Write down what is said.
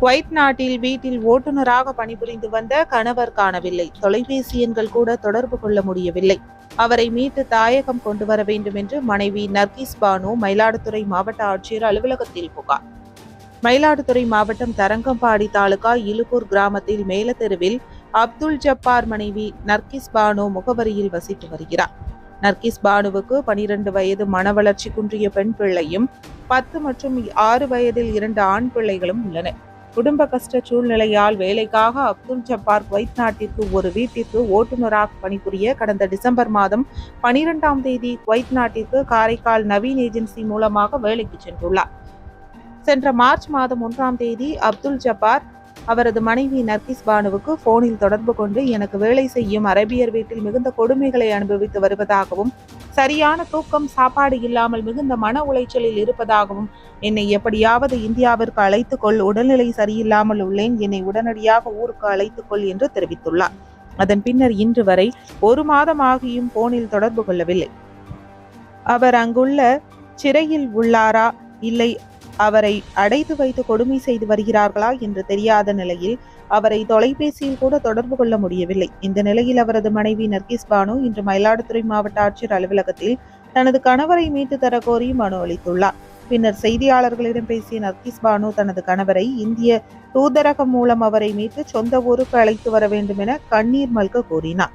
Kuwait நாட்டில் வீட்டில் ஓட்டுநராக பணிபுரிந்து வந்த கணவர் காணவில்லை. தொலைபேசி எண்கள் கூட தொடர்பு கொள்ள முடியவில்லை. அவரை மீட்டு தாயகம் கொண்டு வர வேண்டும் என்று மனைவி நர்கிஸ் பானு மயிலாடுதுறை மாவட்ட ஆட்சியர் அலுவலகத்தில் புகார். மயிலாடுதுறை மாவட்டம் தரங்கம்பாடி தாலுகா இலுப்பூர் கிராமத்தில் மேலத்தெருவில் அப்துல் ஜப்பார் மனைவி நர்கிஸ் பானு முகவரியில் வசித்து வருகிறார். நர்கிஸ் பானுவுக்கு பனிரெண்டு வயது மன வளர்ச்சி குன்றிய பெண் பிள்ளையும் பத்து மற்றும் ஆறு வயதில் இரண்டு ஆண் பிள்ளைகளும் உள்ளனர் குடும்ப கஷ்ட சூழ்நிலையால் வேலைக்காக அப்துல் ஜப்பார் குவைத் நாட்டிற்கு ஒரு வீட்டிற்கு ஓட்டுநராக பணிபுரிய கடந்த டிசம்பர் மாதம் பனிரெண்டாம் தேதி குவைத் நாட்டிற்கு காரைக்கால் நவீன் ஏஜென்சி மூலமாக வேலைக்கு சென்றுள்ளார். சென்ற மார்ச் மாதம் ஒன்றாம் தேதி அப்துல் ஜப்பார் அவரது மனைவி நர்கிஸ் பானுவுக்கு போனில் தொடர்பு கொண்டு எனக்கு வேலை செய்யும் அரபியர் வீட்டில் மிகுந்த கொடுமைகளை அனுபவித்து வருவதாகவும் சரியான தூக்கம் சாப்பாடு இல்லாமல் மிகுந்த மன உளைச்சலில் இருப்பதாகவும் என்னை எப்படியாவது இந்தியாவிற்கு அழைத்துக்கொள் உடல்நிலை சரியில்லாமல் உள்ளேன் என்னை உடனடியாக ஊருக்கு அழைத்துக்கொள் என்று தெரிவித்துள்ளார். அதன் பின்னர் இன்று வரை ஒரு மாதமாகியும் போனில் தொடர்பு கொள்ளவில்லை. அவர் அங்குள்ள சிறையில் உள்ளாரா? இல்லை அவரை அடைத்து வைத்து கொடுமை செய்து வருகிறார்களா என்று தெரியாத நிலையில் அவரை தொலைபேசியில் கூட தொடர்பு கொள்ள முடியவில்லை. இந்த நிலையில் அவரது மனைவி நர்கிஸ் பானு இன்று மயிலாடுதுறை மாவட்ட ஆட்சியர் அலுவலகத்தில் தனது கணவரை மீட்டு தர கோரி மனு அளித்துள்ளார். பின்னர் செய்தியாளர்களிடம் பேசிய நர்கிஸ் பானு தனது கணவரை இந்திய தூதரகம் மூலம் அவரை மீட்டு சொந்த ஊருக்கு அழைத்து வர வேண்டும் என கண்ணீர் மல்க கூறினார்.